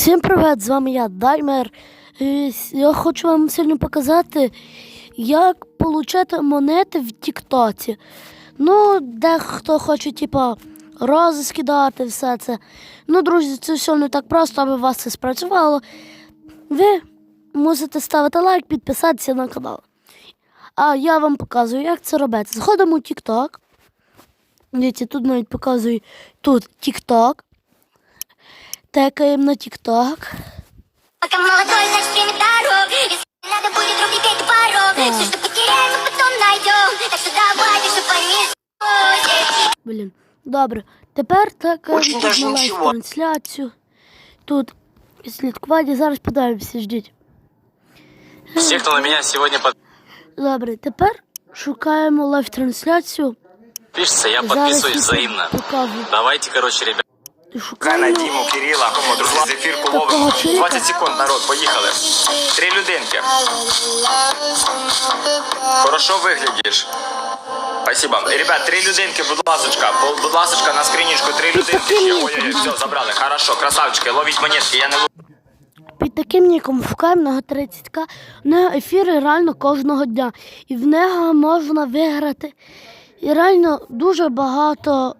Всім привіт! З вами я, Даймер. Я хочу вам сьогодні показати, як отримати монети в Тіктоці. Ну, дехто хоче, типа, рози скидати, все це. Ну, друзі, це все не так просто, аби у вас це спрацювало. Ви мусите ставити лайк, підписатися на канал. А я вам показую, як це робити. Заходимо у Тікток. Дивіться, тут навіть показую тут Тікток. Текаємо на Тікток. Пока молодой, значит время дорог Если надо будет рубить пять порог Так. Все, что потеряем, мы потом найдем Так что давай, пиши по миру Блін. Добре. Тепер текаємо Очень тут даже на ничего. трансляцію. Тут слідкування, зараз подивимося, ждіть. Все, кто на меня сегодня Добре, тепер шукаємо лайв-трансляцію. подпишется, я Зараз подписываюсь я взаимно. покажу. Давайте, короче, Ребят. На. Діму, Кирила, друзі, зефір Такого половину. 20 секунд, народ, поїхали. Три людинки. Хорошо виглядиш. Спасибо. Ребят, три людинки, будь ласочка. Будь ласочка, на скринічку три людинки. ще. Ой-ой-ой, все, забрали. Хорошо, красавчики, ловіть монетки, я не ловлю. Під таким ніком шукаємо на 30к. У нього ефіри реально кожного дня. І в нього можна виграти. І реально дуже багато,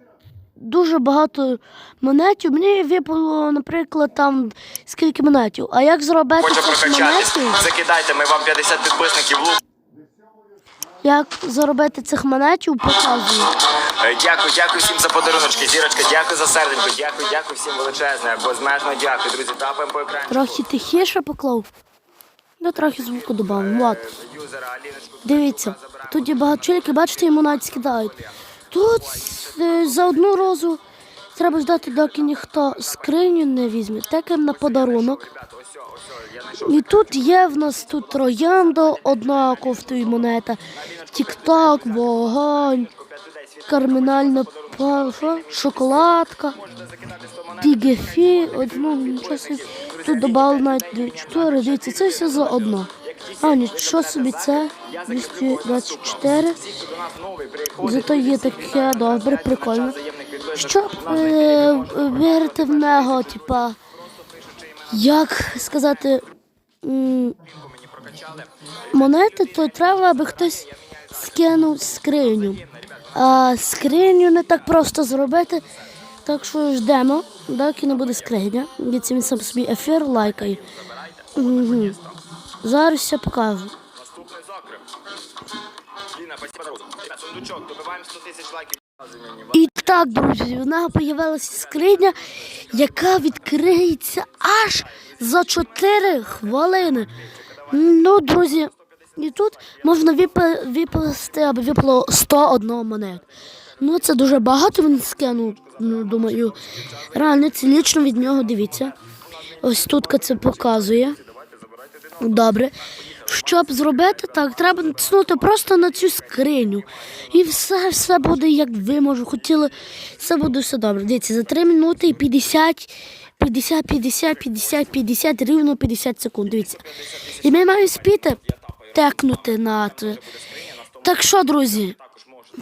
дуже багато монетів. Мені випало, наприклад, там скільки монетів. А як зробити Хоче монетів? Закидайте, ми вам 50 підписників. Як заробити цих монетів, показую. Е, Дякую, дякую всім за подаруночки. Зірочка, дякую за серденько. Дякую, дякую всім величезне. Безмежно дякую, друзі. Тапаємо по екрані. Трохи тихіше поклав. Я трохи звуку додав. От. Юзера Аліночку. Дивіться, тут є багато чоловіків, бачите, йому навіть скидають. Тут за одну розу треба ждати, доки ніхто скриню не візьме. Текаємо на подарунок. І тут є в нас тут троянда, одна кофтові монета, тік-так, вогонь, кармінальна паша, шоколадка, пігефі, одну собі. Тут додали навіть чотири, дивіться, це все за одно. А, нічого собі, це 224. Зато є таке добре, прикольно. Щоб е, вірити в нього, типа, як сказати, монети, то треба, аби хтось скинув скриню. А скриню не так просто зробити. Так що ждемо, доки не буде скриня. Він сам собі ефір лайкає. Угу. Зараз все покажу. Наступний закрив. Ліна, спасибо за. Ребят, сундучок, добиваємо 100 тисяч лайків. І так, друзі, в нього з'явилася скриня, яка відкриється аж за 4 хвилини. Ну, друзі, і тут можна випа- випасти, аби випало 101 монет. Ну, це дуже багато він скинув, ну, думаю. Реально, це лічно від нього дивіться. Ось тут це показує. Добре. Щоб зробити так, треба натиснути просто на цю скриню. І все, все буде, як ви може хотіли. Все буде все добре. Дивіться, за 3 минути і 50, 50, 50, 50, 50, рівно 50 секунд. Дивіться. І ми маємо спіти текнути на. те. Так що, друзі,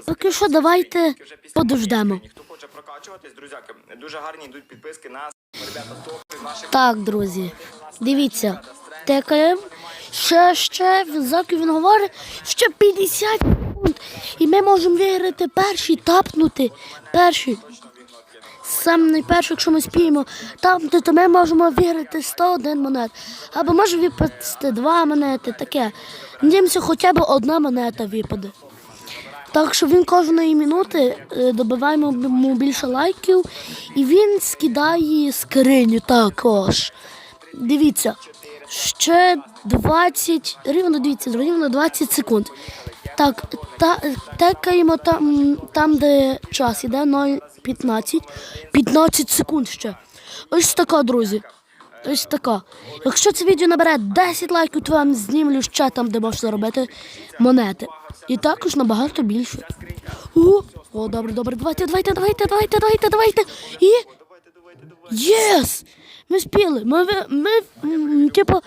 поки що давайте подождемо. Дуже гарні йдуть підписки на. Так, друзі, дивіться, текаємо. Ще, ще, заки він говорить, ще 50 секунд. І ми можемо виграти перший, тапнути перший. Сам найперший, якщо ми спіємо тапнути, то ми можемо виграти 101 монет. Або може випасти два монети, таке. Надіємося, хоча б одна монета випаде. Так що він кожної минути е, добиваємо йому більше лайків, і він скидає скриню також. Дивіться, ще 20, рівно дивіться, рівно 20 секунд. Так, та, текаємо там, там, де час іде 0,15. 15 секунд ще. Ось така, друзі. Ось така. Якщо це відео набере 10 лайків, то вам знімлю ще там, де можна заробити монети. І також набагато більше. О, о, добре, добре, давайте, давайте, давайте, давайте, давайте, давайте. І. Єс! Ми спіли. Ми, ви- ми, типу,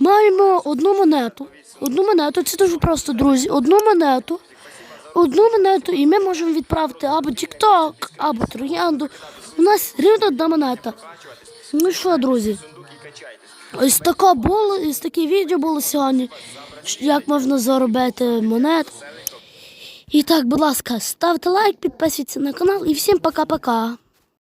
маємо одну монету. Одну монету, це дуже просто, друзі. Одну монету. Одну монету, і ми можемо відправити або TikTok, або Троянду. У нас рівно одна монета. Ну що, друзі? Ось таке було, ось таке відео було сьогодні. Як можна заробити монет. І так, будь ласка, ставте лайк, підписуйтесь на канал і всім пока-пока.